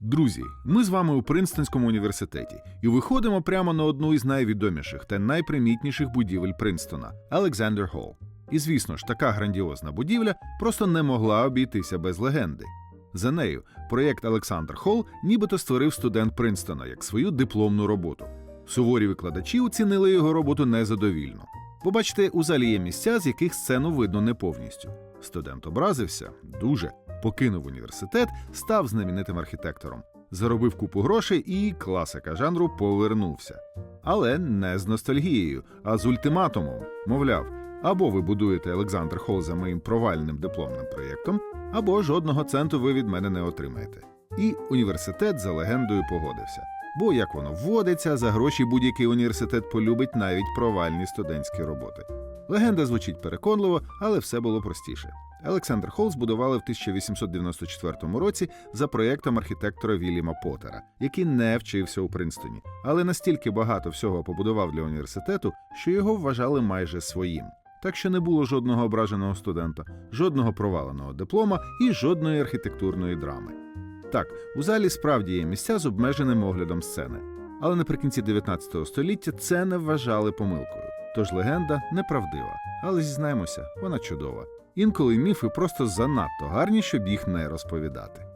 Друзі, ми з вами у Принстонському університеті і виходимо прямо на одну із найвідоміших та найпримітніших будівель Принстона Александр Холл. І звісно ж, така грандіозна будівля просто не могла обійтися без легенди. За нею проєкт Олександр Холл нібито створив студент Принстона як свою дипломну роботу. Суворі викладачі оцінили його роботу незадовільно. Побачите, у залі є місця, з яких сцену видно не повністю. Студент образився дуже, покинув університет, став знаменитим архітектором, заробив купу грошей і класика жанру повернувся. Але не з ностальгією, а з ультиматумом. Мовляв, або ви будуєте Олександр Холл за моїм провальним дипломним проєктом, або жодного центу ви від мене не отримаєте. І університет за легендою погодився. Бо як воно вводиться, за гроші будь-який університет полюбить навіть провальні студентські роботи. Легенда звучить переконливо, але все було простіше. Олександр Холл збудували в 1894 році за проєктом архітектора Вільяма Поттера, який не вчився у Принстоні, але настільки багато всього побудував для університету, що його вважали майже своїм. Так що не було жодного ображеного студента, жодного проваленого диплома і жодної архітектурної драми. Так, у залі справді є місця з обмеженим оглядом сцени, але наприкінці 19 століття це не вважали помилкою. Тож легенда неправдива, але зізнаємося, вона чудова. Інколи міфи просто занадто гарні, щоб їх не розповідати.